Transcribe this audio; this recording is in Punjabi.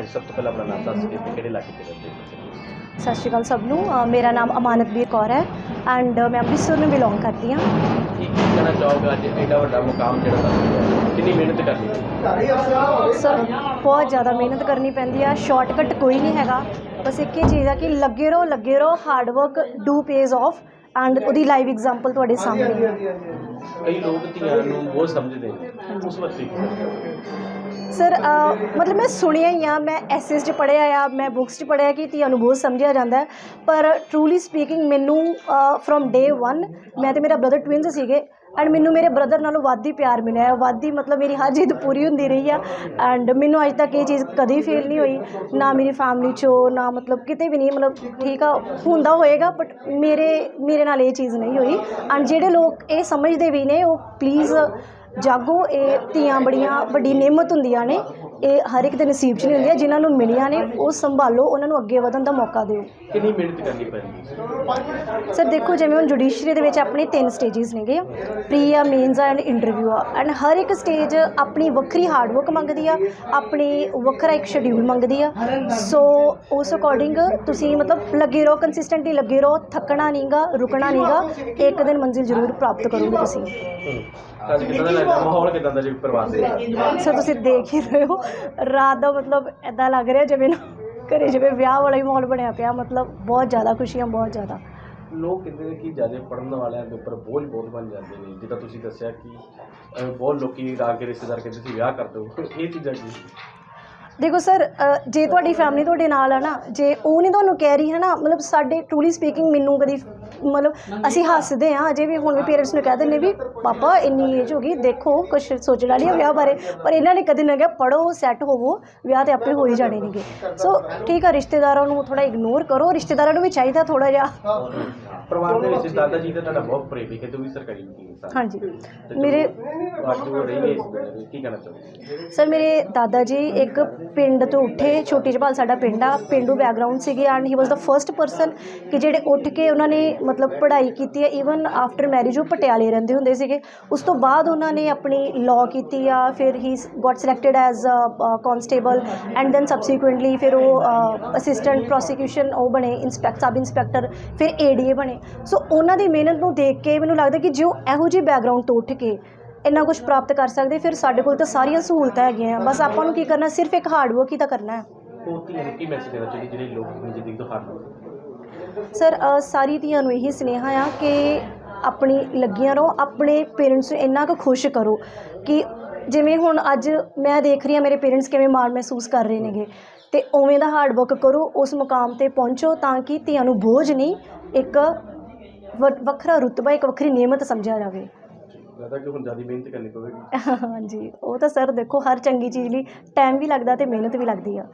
ਹਾਂਜੀ ਸਭ ਤੋਂ ਪਹਿਲਾਂ ਆਪਣਾ ਨਾਮ ਦੱਸ ਕੇ ਤੇ ਕਿਹੜੇ ਇਲਾਕੇ 'ਚ ਰਹਿੰਦੇ ਹੋ? ਸਤਿ ਸ਼੍ਰੀ ਅਕਾਲ ਸਭ ਨੂੰ। ਅ, ਮੇਰਾ ਨਾਮ ਅਮਾਨਤਵੀਰ ਕੌਰ ਹੈ ਐਂਡ ਮੈਂ ਅੰਮ੍ਰਿਤਸਰ ਨੂੰ ਬਿਲੋਂਗ ਕਰਦੀ ਹਾਂ। ਕੀ ਕੀ ਕਹਿਣਾ ਚਾਹੋਗੇ ਅੱਜ? ਐਡਾ ਵੱਡਾ ਮੁਕਾਮ ਜਿਹੜਾ ਤੁਹਾਨੂੰ ਮਿਲਿਆ ਕਿੰਨੀ ਮਿਹਨਤ ਕਰਨੀ ਪਈ ਸਰ ਬਹੁਤ ਜ਼ਿਆਦਾ ਮਿਹਨਤ ਕਰਨੀ ਪੈਂਦੀ ਆ। ਸ਼ਾਰਟਕਟ ਕੋਈ ਨਹੀਂ ਹੈਗਾ। ਬਸ ਇੱਕ ਹੀ ਚੀਜ਼ ਆ ਕਿ ਲੱਗੇ ਰਹੋ ਲੱਗੇ ਰਹੋ hard work do pays off and ਉਹਦੀ ਲਾਈਵ ਐਗਜ਼ਾਮਪਲ ਤੁਹਾਡੇ ਸਾਹਮਣੇ। ਹੈ ਕਈ ਲੋਕ ਧੀਆਂ ਨੂੰ ਬਹੁਤ ਸਮਝਦੇ ਨੇ। ਉਸ ਵਕਤ ਕੀ ਸਰ ਮਤਲਬ ਮੈਂ ਸੁਣਿਆ ਹੀ ਆ, ਮੈਂ ਐਸਐਸ 'ਚ ਪੜ੍ਹਿਆ ਆ, ਮੈਂ ਬੁੱਕਸ 'ਚ ਪੜ੍ਹਿਆ ਕਿ ਧੀਆਂ ਨੂੰ ਬਹੁਤ ਸਮਝਿਆ ਜਾਂਦਾ ਪਰ ਟਰੂਲੀ ਸਪੀਕਿੰਗ ਮੈਨੂੰ ਫਰੋਮ ਡੇ 1 ਮੈਂ ਤੇ ਮੇਰਾ ਬ੍ਰਦਰ ਟਵਿਨਸ ਸੀਗੇ ਐਂਡ ਮੈਨੂੰ ਮੇਰੇ ਬ੍ਰਦਰ ਨਾਲੋਂ ਵੱਧ ਹੀ ਪਿਆਰ ਮਿਲਿਆ ਹੈ। ਵੱਧ ਹੀ ਮਤਲਬ ਮੇਰੀ ਹਰ ਜਿੱਦ ਪੂਰੀ ਹੁੰਦੀ ਰਹੀ ਆ। ਐਂਡ ਮੈਨੂੰ ਅੱਜ ਤੱਕ ਇਹ ਚੀਜ਼ ਕਦੀ ਫੀਲ ਨਹੀਂ ਹੋਈ। ਨਾ ਮੇਰੀ ਫੈਮਿਲੀ 'ਚੋਂ, ਨਾ ਮਤਲਬ ਕਿਤੇ ਵੀ ਨਹੀਂ, ਮਤਲਬ ਠੀਕ ਆ, ਹੁੰਦਾ ਹੋਏਗਾ ਬਟ ਮੇਰੇ ਮੇਰੇ ਨਾਲ ਇਹ ਚੀਜ਼ ਨਹੀਂ ਹੋਈ। ਐਂਡ ਜਿਹੜੇ ਲੋਕ ਇਹ ਸਮਝਦੇ ਵੀ ਨੇ, ਉਹ ਪਲੀਜ਼ ਜਾਗੋ ਇਹ ਧੀਆਂ ਬੜੀਆਂ ਵੱਡੀ ਨਿਮਤ ਹੁੰਦੀਆਂ ਨੇ। ਇਹ ਹਰ ਇੱਕ ਦੇ ਨਸੀਬ 'ਚ ਨਹੀਂ ਹੁੰਦੀਆਂ ਜਿਨ੍ਹਾਂ ਨੂੰ ਮਿਲੀਆਂ ਨੇ ਉਹ ਸੰਭਾਲੋ ਉਹਨਾਂ ਨੂੰ ਅੱਗੇ ਵਧਣ ਦਾ ਮੌਕਾ ਦਿਓ। ਕਿੰਨੀ ਮਿਹਨਤ ਕਰਨੀ ਪੈਂਦੀ? ਸਰ ਦੇਖੋ ਜਿਵੇਂ ਹੁਣ ਜੁਡੀਸ਼ਰੀ ਦੇ ਵਿੱਚ ਆਪਣੇ ਤਿੰਨ ਸਟੇजेस ਨੇਗੇ। ਪ੍ਰੀ ਆ ਮੇਨਸ ਆ ਐਂਡ ਇੰਟਰਵਿਊ ਆ। ਐਂਡ ਹਰ ਇੱਕ ਸਟੇਜ ਆਪਣੀ ਵੱਖਰੀ ਹਾਰਡ ਵਰਕ ਮੰਗਦੀ ਆ ਆਪਣੀ ਵੱਖਰਾ ਇੱਕ ਸ਼ਡਿਊਲ ਮੰਗਦੀ ਆ। ਸੋ ਉਸ ਅਕੋਰਡਿੰਗ ਤੁਸੀਂ ਮਤਲਬ ਲੱਗੇ ਰਹੋ ਕੰਸਿਸਟੈਂਟਲੀ ਲੱਗੇ ਰਹੋ ਥੱਕਣਾ ਨਹੀਂਗਾ ਰੁਕਣਾ ਨਹੀਂਗਾ ਇੱਕ ਦਿਨ ਮੰਜ਼ਿਲ ਜ਼ਰੂਰ ਪ੍ਰਾਪਤ ਕਰੋਗੇ ਤੁਸੀਂ। ਲੱਗਦਾ ਮਾਹੌਲ ਕਿਦਾਂ ਦਾ ਜੀ ਪਰਿਵਾਰ ਦੇ ਸੋ ਤੁਸੀਂ ਦੇਖ ਹੀ ਰਹੇ ਹੋ ਰਾਤ ਦਾ ਮਤਲਬ ਐਦਾਂ ਲੱਗ ਰਿਹਾ ਜਿਵੇਂ ਨਾ ਘਰੇ ਜਿਵੇਂ ਵਿਆਹ ਵਾਲਾ ਹੀ ਮਾਹੌਲ ਬਣਿਆ ਪਿਆ ਮਤਲਬ ਬਹੁਤ ਜ਼ਿਆਦਾ ਖੁਸ਼ੀਆਂ ਬਹੁਤ ਜ਼ਿਆਦਾ। ਲੋਕ ਕਹਿੰਦੇ ਨੇ ਕਿ ਜ਼ਿਆਦਾ ਪੜਨ ਵਾਲਿਆਂ ਦੇ ਉੱਪਰ ਬੋਝ ਬਹੁਤ ਬਣ ਜਾਂਦੇ ਨੇ ਜਿੱਦਾਂ ਤੁਸੀਂ ਦੱਸਿਆ ਕਿ ਅਹ, ਬਹੁਤ ਲੋਕੀ ਆ ਕੇ ਰਿਸ਼ਤੇਦਾਰ ਕਹਿੰਦੇ ਸੀ ਵਿਆਹ ਕਰ ਦਿਓ। ਇਹ ਚੀਜ਼ਾਂ ਕੀ ਦੇਖੋ ਸਰ ਜੇ ਤੁਹਾਡੀ ਫੈਮਿਲੀ ਤੁਹਾਡੇ ਨਾਲ ਆ ਨਾ, ਜੇ ਉਹ ਨਹੀਂ ਤੁਹਾਨੂੰ ਕਹਿ ਰਹੀ ਹੈ ਨਾ ਮਤਲਬ ਸਾਡੇ ਟਰੂਲੀ ਸਪੀਕਿੰਗ ਮੈਨੂੰ ਕਦੀ ਮਤਲਬ ਅਸੀਂ ਹੱਸਦੇ ਆ ਅਜੇ ਵੀ ਹੁਣ ਵੀ ਪੇਰੈਂਟਸ ਨੂੰ ਕਹਿ ਦਿੰਦੇ ਵੀ, ਪਾਪਾ, ਇੰਨੀ ਏਜ ਹੋ ਗਈ, ਦੇਖੋ ਕੁਝ ਸੋਚਣ ਵਾਲੀ ਆ ਵਿਆਹ ਬਾਰੇ। ਪਰ ਇਹਨਾਂ ਨੇ ਕਦੇ ਨਾ ਕਿਹਾ ਪੜੋ ਸੈੱਟ ਹੋਵੋ, ਵਿਆਹ ਤੇ ਆਪੇ ਹੋ ਹੀ ਜਾਣੇ ਨੇਗੇ। ਸੋ ਠੀਕ ਆ ਰਿਸ਼ਤੇਦਾਰਾਂ ਨੂੰ ਥੋੜਾ ਇਗਨੋਰ ਕਰੋ, ਰਿਸ਼ਤੇਦਾਰਾਂ ਨੂੰ ਵੀ ਚਾਹੀਦਾ ਥੋੜਾ ਜਿਹਾ। ਪਰਿਵਾਰ ਦੇ ਵਿੱਚ ਦਾਦਾ ਜੀ ਦਾ ਤੁਹਾਡਾ ਬਹੁਤ ਪ੍ਰੇਮੀ ਹੈ ਤੁਸੀਂ ਸਰਕਾਰੀ ਵਕੀਲ ਸਨ ਹਾਂਜੀ। ਤੇ ਮੇਰੇ ਅੱਜ ਉਹ ਰਹੀ ਵਿੱਚ, ਕੀ ਕਹਿਣਾ ਚਾਹੋਗੇ? ਸਰ ਮੇਰੇ ਦਾਦਾ ਜੀ ਇੱਕ ਪਿੰਡ ਤੋਂ ਉੱਠੇ ਛੋਟੀ ਜਪਾਲ ਸਾਡਾ ਪਿੰਡ ਆ ਪਿੰਡੂ ਬੈਕਗ੍ਰਾਉਂਡ ਸੀਗੇ and he was the first person ਕਿ ਜਿਹੜੇ ਉੱਠ ਕੇ ਉਹਨਾਂ ਨੇ ਮਤਲਬ ਪੜ੍ਹਾਈ ਕੀਤੀ ਹੈ ਈਵਨ ਆਫਟਰ ਮੈਰਿਜ ਉਹ ਪਟਿਆਲੇ ਰਹਿੰਦੇ ਹੁੰਦੇ ਸੀਗੇ। ਉਸ ਤੋਂ ਬਾਅਦ ਉਹਨਾਂ ਨੇ ਆਪਣੀ ਲਾਅ ਕੀਤੀ ਆ ਫਿਰ he got selected as constable and then subsequently ਫਿਰ ਉਹ ਅਸਿਸਟੈਂਟ ਪ੍ਰੋਸੀਕਿਊਸ਼ਨ ਉਹ ਬਣੇ ਇੰਸਪੈਕਟ ਸਬ ਇੰਸਪੈਕਟਰ ਫਿਰ ਏਡੀਏ ਬਣੇ। ਸੋ ਉਹਨਾਂ ਦੀ ਮਿਹਨਤ ਨੂੰ ਦੇਖ ਕੇ ਮੈਨੂੰ ਲੱਗਦਾ ਕਿ ਜੋ ਇਹੋ ਜਿਹੇ ਬੈਕਗ੍ਰਾਉਂਡ ਤੋਂ ਉੱਠ ਕੇ ਇੰਨਾ ਕੁਝ ਪ੍ਰਾਪਤ ਕਰ ਸਕਦੇ ਫਿਰ ਸਾਡੇ ਕੋਲ ਤਾਂ ਸਾਰੀਆਂ ਸਹੂਲਤਾਂ ਹੈਗੀਆਂ। ਬਸ ਆਪਾਂ ਨੂੰ ਕੀ ਕਰਨਾ ਸਿਰਫ ਇੱਕ ਹਾਰਡ ਵਰਕ ਹੀ ਤਾਂ ਕਰਨਾ ਹੈ। ਉਹ ਧੀਆਂ ਨੂੰ ਕੀ ਮੈਸੇਜ ਦੇਣਾ ਚਾਹੀਦੇ ਜਿਹੜੇ ਲੋਕ ਆਪਣੀ ਜ਼ਿੰਦਗੀ ਤੋਂ ਹਾਰ ਜਾਂਦੇ ਸਰ ਅ, ਸਾਰੀ ਧੀਆਂ ਨੂੰ ਇਹੀ ਸੁਨੇਹਾ ਆ ਕਿ ਆਪਣੀ ਲੱਗੀਆਂ ਰਹੋ ਆਪਣੇ ਪੇਰੈਂਟਸ ਨੂੰ ਇੰਨਾ ਕੁ ਖੁਸ਼ ਕਰੋ ਕਿ ਜਿਵੇਂ ਹੁਣ ਅੱਜ ਮੈਂ ਦੇਖ ਰਹੀ ਹਾਂ ਮੇਰੇ ਪੇਰੈਂਟਸ ਕਿਵੇਂ ਮਾਣ ਮਹਿਸੂਸ ਕਰ ਰਹੇ ਨੇਗੇ। ਤੇ ਉਵੇਂ ਦਾ ਹਾਰਡ ਵਰਕ ਕਰੋ ਉਸ ਮੁਕਾਮ ਤੇ ਪਹੁੰਚੋ ਤਾਂ ਕਿ ਧੀਆਂ ਨੂੰ ਬੋਝ ਨਹੀਂ ਇੱਕ ਵੱਖਰਾ ਰੁਤਬਾ ਇੱਕ ਵੱਖਰੀ ਨਿਯਮਤ ਸਮਝਿਆ ਜਾਵੇ। ਲੱਗਦਾ ਕਿ ਹੁਣ ਜ਼ਿਆਦਾ ਮਿਹਨਤ ਕਰਨੀ ਪਵੇਗੀ। ਹਾਂਜੀ ਉਹ ਤਾਂ ਸਰ ਦੇਖੋ ਹਰ ਚੰਗੀ ਚੀਜ਼ ਲਈ ਟਾਈਮ ਵੀ ਲੱਗਦਾ ਤੇ ਮਿਹਨਤ ਵੀ ਲੱਗਦੀ ਆ।